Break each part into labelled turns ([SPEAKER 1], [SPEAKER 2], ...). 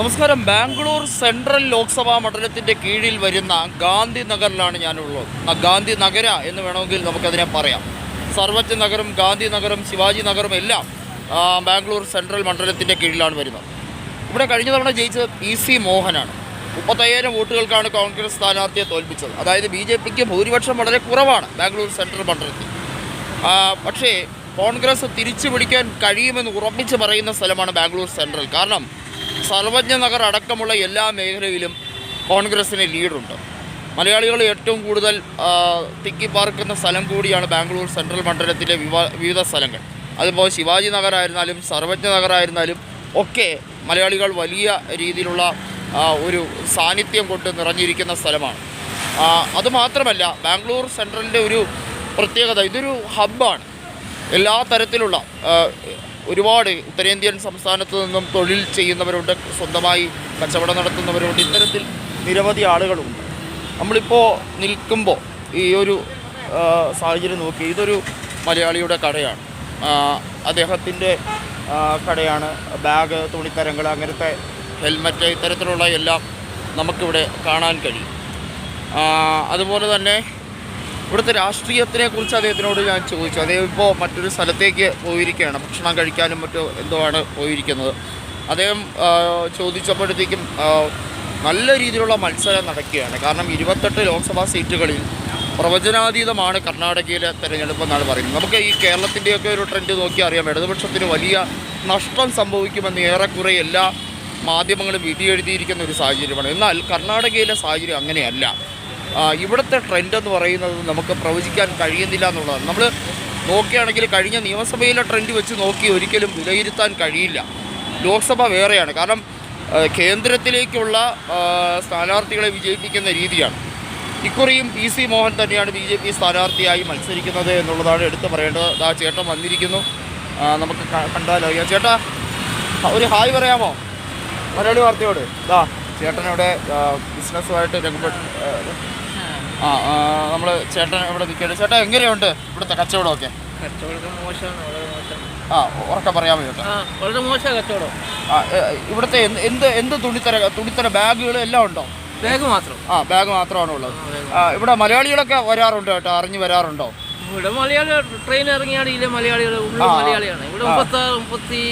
[SPEAKER 1] നമസ്കാരം. ബാംഗ്ലൂർ സെൻട്രൽ ലോക്സഭാ മണ്ഡലത്തിന്റെ കീഴിൽ വരുന്ന ഗാന്ധി നഗറിലാണ് ഞാനുള്ളത്. ഗാന്ധി നഗര എന്ന് വേണമെങ്കിൽ നമുക്കതിനെ പറയാം. സർവജ്ഞ നഗറും ഗാന്ധി നഗരം ശിവാജി നഗറും എല്ലാം ബാംഗ്ലൂർ സെൻട്രൽ മണ്ഡലത്തിന്റെ കീഴിലാണ് വരുന്നത്. ഇവിടെ കഴിഞ്ഞ തവണ ജയിച്ചത് പി സി മോഹനാണ്. മുപ്പത്തയ്യായിരം വോട്ടുകൾക്കാണ് കോൺഗ്രസ് സ്ഥാനാർത്ഥിയെ തോൽപ്പിച്ചത്. അതായത് ബി ജെ പിക്ക് ഭൂരിപക്ഷം വളരെ കുറവാണ് ബാംഗ്ലൂർ സെൻട്രൽ മണ്ഡലത്തിൽ. പക്ഷേ കോൺഗ്രസ് തിരിച്ചു പിടിക്കാൻ കഴിയുമെന്ന് ഉറപ്പിച്ച് പറയുന്ന സ്ഥലമാണ് ബാംഗ്ലൂർ സെൻട്രൽ. കാരണം സർവജ്ഞ നഗർ അടക്കമുള്ള എല്ലാ മേഖലയിലും കോൺഗ്രസിന് ലീഡുണ്ട് മലയാളികൾ ഏറ്റവും കൂടുതൽ തിക്കി പാർക്കുന്ന സ്ഥലം കൂടിയാണ് ബാംഗ്ലൂർ സെൻട്രൽ മണ്ഡലത്തിലെ വിവിധ സ്ഥലങ്ങൾ. അതിപ്പോൾ ശിവാജി നഗറായിരുന്നാലും സർവജ്ഞ നഗറായിരുന്നാലും ഒക്കെ മലയാളികൾ വലിയ രീതിയിലുള്ള ഒരു സാന്നിധ്യം കൊണ്ട് നിറഞ്ഞിരിക്കുന്ന സ്ഥലമാണ്. അതുമാത്രമല്ല ബാംഗ്ലൂർ സെൻട്രലിന്റെ ഒരു പ്രത്യേകത ഇതൊരു ഹബ്ബാണ്. എല്ലാ തരത്തിലുള്ള ഒരുപാട് ഉത്തരേന്ത്യൻ സംസ്ഥാനത്ത് നിന്നും തൊഴിൽ ചെയ്യുന്നവരുണ്ട് സ്വന്തമായി കച്ചവടം നടത്തുന്നവരുണ്ട് ഇത്തരത്തിൽ നിരവധി ആളുകളുണ്ട്. നമ്മളിപ്പോൾ നിൽക്കുമ്പോൾ ഈ ഒരു സാഹചര്യം നോക്കി ഇതൊരു മലയാളിയുടെ കടയാണ്. അദ്ദേഹത്തിന്റെ കടയാണ് ബാഗ് തുണിത്തരങ്ങൾ അങ്ങനത്തെ ഹെൽമറ്റ് ഇത്തരത്തിലുള്ള എല്ലാം നമുക്കിവിടെ കാണാൻ കഴിയും. അതുപോലെ തന്നെ ഇവിടുത്തെ രാഷ്ട്രീയത്തിനെ കുറിച്ച് അദ്ദേഹത്തിനോട് ഞാൻ ചോദിച്ചു. അദ്ദേഹം ഇപ്പോൾ മറ്റൊരു സ്ഥലത്തേക്ക് പോയിരിക്കുകയാണ്. ഭക്ഷണം കഴിക്കാനും മറ്റോ എന്തോ ആണ് പോയിരിക്കുന്നത്. അദ്ദേഹം ചോദിച്ചപ്പോഴത്തേക്കും നല്ല രീതിയിലുള്ള മത്സരം നടക്കുകയാണ്. കാരണം ഇരുപത്തെട്ട് ലോക്സഭാ സീറ്റുകളിൽ പ്രവചനാതീതമാണ് കർണാടകയിലെ തെരഞ്ഞെടുപ്പ് എന്നാണ് പറയുന്നത്. നമുക്ക് ഈ കേരളത്തിന്റെയൊക്കെ ഒരു ട്രെൻഡ് നോക്കി അറിയാം. ഇടതുപക്ഷത്തിന് വലിയ നഷ്ടം സംഭവിക്കുമെന്ന് ഏറെക്കുറെ എല്ലാ മാധ്യമങ്ങളും വിധിയെഴുതിയിരിക്കുന്ന ഒരു സാഹചര്യമാണ്. എന്നാൽ കർണാടകയിലെ സാഹചര്യം അങ്ങനെയല്ല. ഇവിടുത്തെ ട്രെൻഡ് എന്ന് പറയുന്നത് നമുക്ക് പ്രവചിക്കാൻ കഴിയുന്നില്ല എന്നുള്ളതാണ്. നമ്മൾ നോക്കുകയാണെങ്കിൽ കഴിഞ്ഞ നിയമസഭയിലെ ട്രെൻഡ് വെച്ച് നോക്കി ഒരിക്കലും വിലയിരുത്താൻ കഴിയില്ല. ലോക്സഭ വേറെയാണ്. കാരണം കേന്ദ്രത്തിലേക്കുള്ള സ്ഥാനാർത്ഥികളെ വിജയിപ്പിക്കുന്ന രീതിയാണ്. ഇക്കുറിയും പി സി മോഹൻ തന്നെയാണ് ബി ജെ പി സ്ഥാനാർത്ഥിയായി മത്സരിക്കുന്നത് എന്നുള്ളതാണ് എടുത്തു പറയേണ്ടത്. ആ ചേട്ടൻ വന്നിരിക്കുന്നു. നമുക്ക് കണ്ടാലറിയാം ചേട്ടാ ഒരു ഹായ് പറയാമോ? മലയാളി വാർത്തയോട്. ഇതാ ചേട്ടനവിടെ ബിസിനസ്സുമായിട്ട് രംഗപ്പെട്ട് ആ നമ്മൾ ചേട്ടൻ ഇവിടെ നിൽക്കുകയാണ്. ചേട്ടാ എങ്ങനെയുണ്ട് ഇവിടുത്തെ കച്ചവടമൊക്കെ? ആ ഉറക്കെ പറയാമോ ചേട്ടാ
[SPEAKER 2] ആ
[SPEAKER 1] ഇവിടുത്തെ എന്ത് എന്ത് എന്ത് തുണിത്തര തുണിത്തര ബാഗുകൾ എല്ലാം ഉണ്ടോ?
[SPEAKER 2] ബാഗ് മാത്രം.
[SPEAKER 1] ആ ബാഗ് മാത്രമാണ് ഉള്ളത്. ഇവിടെ മലയാളികളൊക്കെ വരാറുണ്ടോ കേട്ടോ? അറിഞ്ഞു വരാറുണ്ടോ?
[SPEAKER 2] ഇവിടെ മലയാളി ട്രെയിൻ ഇറങ്ങിയാണെങ്കിൽ മലയാളികൾ. മലയാളിയാണ് ഇവിടെ മുപ്പത്തി മുപ്പത്തി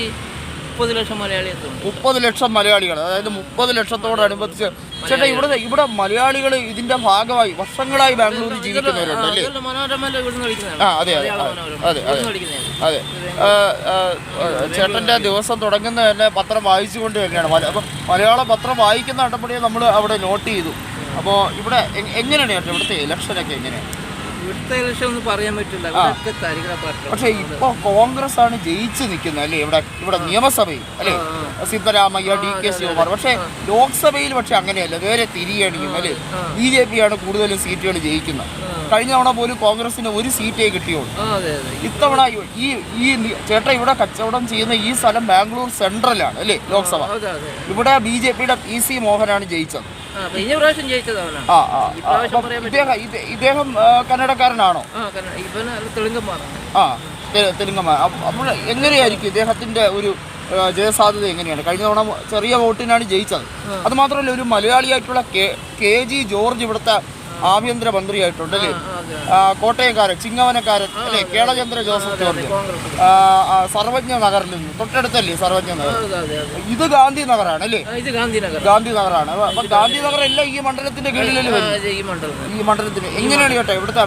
[SPEAKER 2] മുപ്പത് ലക്ഷം മലയാളി
[SPEAKER 1] മുപ്പത് ലക്ഷം മലയാളികൾ അതായത് മുപ്പത് ലക്ഷത്തോടനുബന്ധിച്ച് ചേട്ടാ ഇവിടെ ഇവിടെ മലയാളികൾ ഇതിന്റെ ഭാഗമായി വർഷങ്ങളായി ബാംഗ്ലൂരിൽ ജീവിക്കുന്നവരുണ്ട് അല്ലേ? ആ അതെ അതെ അതെ അതെ അതെ. ചേട്ടന്റെ ദിവസം തുടങ്ങുന്ന തന്നെ പത്രം വായിച്ചുകൊണ്ട് തന്നെയാണ്. അപ്പൊ മലയാള പത്രം വായിക്കുന്ന കണ്ടപ്പോഴേ നമ്മൾ അവിടെ നോട്ട് ചെയ്തു. അപ്പോൾ ഇവിടെ എങ്ങനെയാണ് ചേട്ടൻ ഇവിടുത്തെ ഇലക്ഷനൊക്കെ എങ്ങനെയാണ്?
[SPEAKER 2] ഇവിടുത്തെ ഇലക്ഷൻ ഒന്നും പറയാൻ പറ്റില്ല.
[SPEAKER 1] പക്ഷേ ഇപ്പോൾ കോൺഗ്രസ് ആണ് ജയിച്ചു നിൽക്കുന്നത് അല്ലേ? ഇവിടെ ഇവിടെ നിയമസഭയിൽ അല്ലേ? Siddaramaiah D K Shivakumar. പക്ഷെ ലോക്സഭയിൽ പക്ഷെ അങ്ങനെയല്ല. നേരെ തിരിയണിയും അല്ലേ? ബി ജെ പി ആണ് കൂടുതലും സീറ്റുകൾ ജയിക്കുന്നത്. കഴിഞ്ഞ തവണ പോലും കോൺഗ്രസിന് ഒരു സീറ്റേ കിട്ടിയുള്ളൂ. ഇത്തവണ ഈ ഈ ചേട്ടൻ ഇവിടെ കച്ചവടം ചെയ്യുന്ന ഈ സ്ഥലം ബാംഗ്ലൂർ സെൻട്രലാണ് അല്ലേ? ലോക്സഭ. ഇവിടെ ബി ജെ പിയുടെ പി സി മോഹനാണ് ജയിച്ചത്.
[SPEAKER 2] കഴിഞ്ഞ പ്രാവശ്യം ജയിച്ചതാണ്?
[SPEAKER 1] ആ ഇദ്ദേഹം ഇത്- ഇദ്ദേഹം ആ, കന്നഡക്കാരനാണോ?
[SPEAKER 2] ഇവന് തെലുങ്കന്മാരാണ്.
[SPEAKER 1] ആ തെ- തെലുങ്കമ്മ അപ്പ- അപ്പോൾ എങ്ങനെയായിരിക്കും ഇദ്ദേഹത്തിന്റെ ഒരു ആ, ജയസാധ്യത എങ്ങനെയാണ്? കഴിഞ്ഞ തവണ ചെറിയ വോട്ടിനാണ് ജയിച്ചത്. അത് മാത്രമല്ല ഒരു മലയാളിയായിട്ടുള്ള കെ കെ ജി ജോർജ് ഇവിടുത്തെ ആഭ്യന്തര മന്ത്രിയായിട്ടുണ്ട് അല്ലേ കോട്ടയംകാരൻ ചിങ്ങവനക്കാരൻ അല്ലേ? Kelachandra Joseph George. സർവജ്ഞ നഗറിൽ നിന്ന് തൊട്ടടുത്തല്ലേ സർവജ്ഞ നഗർ ഇത് ഗാന്ധി നഗറാണ് അല്ലേ ഗാന്ധി നഗറാണ് അപ്പൊ- ഗാന്ധി നഗർ എല്ലാം ഈ മണ്ഡലത്തിന്റെ കീഴിലല്ലേ
[SPEAKER 2] ഈ മണ്ഡലം
[SPEAKER 1] ഈ മണ്ഡലത്തിന് എങ്ങനെയാണ് കേട്ടോ ഇവിടുത്തെ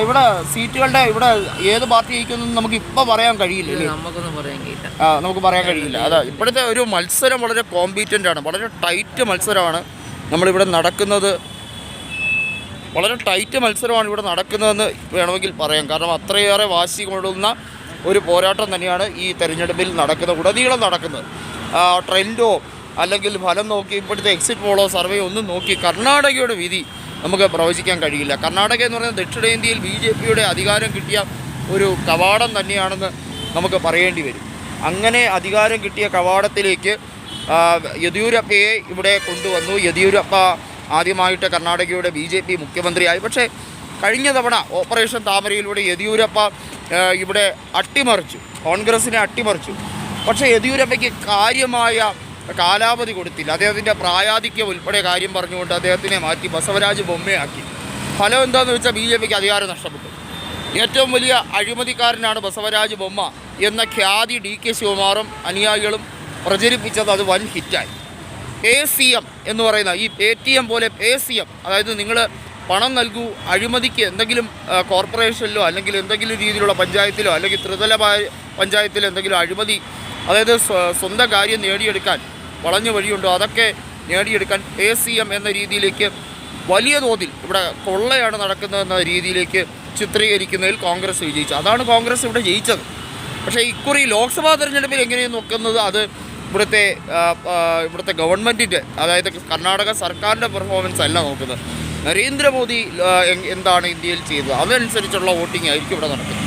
[SPEAKER 1] ഇവിടെ സീറ്റുകളുടെ ഇവിടെ ഏത് പാർട്ടി ജയിക്കുന്നു നമുക്ക് ഇപ്പൊ പറയാൻ കഴിയില്ല അല്ലേ?
[SPEAKER 2] പറയാൻ കഴിയില്ല.
[SPEAKER 1] ആ നമുക്ക് പറയാൻ കഴിയില്ല. അതാ ഇപ്പോഴത്തെ ഒരു മത്സരം വളരെ കോമ്പീറ്റന്റ് ആണ്. വളരെ ടൈറ്റ് മത്സരമാണ്. നമ്മളിവിടെ നടക്കുന്നത് വളരെ ടൈറ്റ് മത്സരമാണ് ഇവിടെ നടക്കുന്നതെന്ന് വേണമെങ്കിൽ പറയാം. കാരണം അത്രയേറെ വാശി കൊള്ളുന്ന ഒരു പോരാട്ടം തന്നെയാണ് ഈ തെരഞ്ഞെടുപ്പിൽ നടക്കുന്നത് ഉടനീളം നടക്കുന്നത്. ട്രെൻഡോ അല്ലെങ്കിൽ ഫലം നോക്കി ഇപ്പോഴത്തെ എക്സിറ്റ് പോളോ സർവേ ഒന്നും നോക്കി കർണാടകയുടെ വിധി നമുക്ക് പ്രവചിക്കാൻ കഴിയില്ല. കർണാടക എന്ന് പറയുന്നത് ദക്ഷിണേന്ത്യയിൽ ബി ജെ പിയുടെ അധികാരം കിട്ടിയ ഒരു കവാടം തന്നെയാണെന്ന് നമുക്ക് പറയേണ്ടി വരും. അങ്ങനെ അധികാരം കിട്ടിയ കവാടത്തിലേക്ക് യെദ്യൂരപ്പയെ ഇവിടെ കൊണ്ടുവന്നു. യെദ്യൂരപ്പ ആദ്യമായിട്ട് കർണാടകയുടെ ബി ജെ പി മുഖ്യമന്ത്രിയായി. പക്ഷേ കഴിഞ്ഞ തവണ ഓപ്പറേഷൻ താമരയിലൂടെ യെദ്യൂരപ്പ ഇവിടെ അട്ടിമറിച്ചു. കോൺഗ്രസിനെ അട്ടിമറിച്ചു. പക്ഷേ യെദ്യൂരപ്പയ്ക്ക് കാര്യമായ കാലാവധി കൊടുത്തില്ല. അദ്ദേഹത്തിന്റെ പ്രായാധിക്യം ഉൾപ്പെടെ കാര്യം പറഞ്ഞുകൊണ്ട് അദ്ദേഹത്തിനെ മാറ്റി ബസവരാജ് ബൊമ്മയാക്കി. ഫലം എന്താണെന്ന് വെച്ചാൽ ബി ജെ പിക്ക് അധികാരം നഷ്ടപ്പെട്ടു. ഏറ്റവും വലിയ അഴിമതിക്കാരനാണ് ബസവരാജ് ബൊമ്മ എന്ന ഖ്യാതി ഡി കെ ശിവകുമാറും അനുയായികളും പ്രചരിപ്പിച്ചത് അത് വൻ ഹിറ്റായി. പേ സി എം എന്ന് പറയുന്ന ഈ പേ ടി എം പോലെ പേ സി എം അതായത് നിങ്ങൾ പണം നൽകൂ അഴിമതിക്ക് എന്തെങ്കിലും കോർപ്പറേഷനിലോ അല്ലെങ്കിൽ എന്തെങ്കിലും രീതിയിലുള്ള പഞ്ചായത്തിലോ അല്ലെങ്കിൽ ത്രിതല പഞ്ചായത്തിലോ എന്തെങ്കിലും അഴിമതി അതായത് സ്വ- സ്വന്തം കാര്യം നേടിയെടുക്കാൻ വളഞ്ഞ വഴിയുണ്ടോ അതൊക്കെ നേടിയെടുക്കാൻ എ സി എം എന്ന രീതിയിലേക്ക് വലിയ തോതിൽ ഇവിടെ കൊള്ളയാണ് നടക്കുന്നതെന്ന രീതിയിലേക്ക് ചിത്രീകരിക്കുന്നതിൽ കോൺഗ്രസ് വിജയിച്ചു. അതാണ് കോൺഗ്രസ് ഇവിടെ ജയിച്ചത്. പക്ഷേ ഇക്കുറി ലോക്സഭാ തെരഞ്ഞെടുപ്പിൽ എങ്ങനെയാണ് നോക്കുന്നത് അത് ഇവിടുത്തെ ഇവിടുത്തെ ഗവൺമെന്റിന്റെ അതായത് കർണാടക സർക്കാരിന്റെ പെർഫോമൻസ് അല്ല നോക്കുന്നത്. നരേന്ദ്രമോദി എന്താണ് ഇന്ത്യയിൽ ചെയ്തത്? അതനുസരിച്ചുള്ള വോട്ടിംഗ് ആയിരിക്കും ഇവിടെ നടക്കുന്നത്.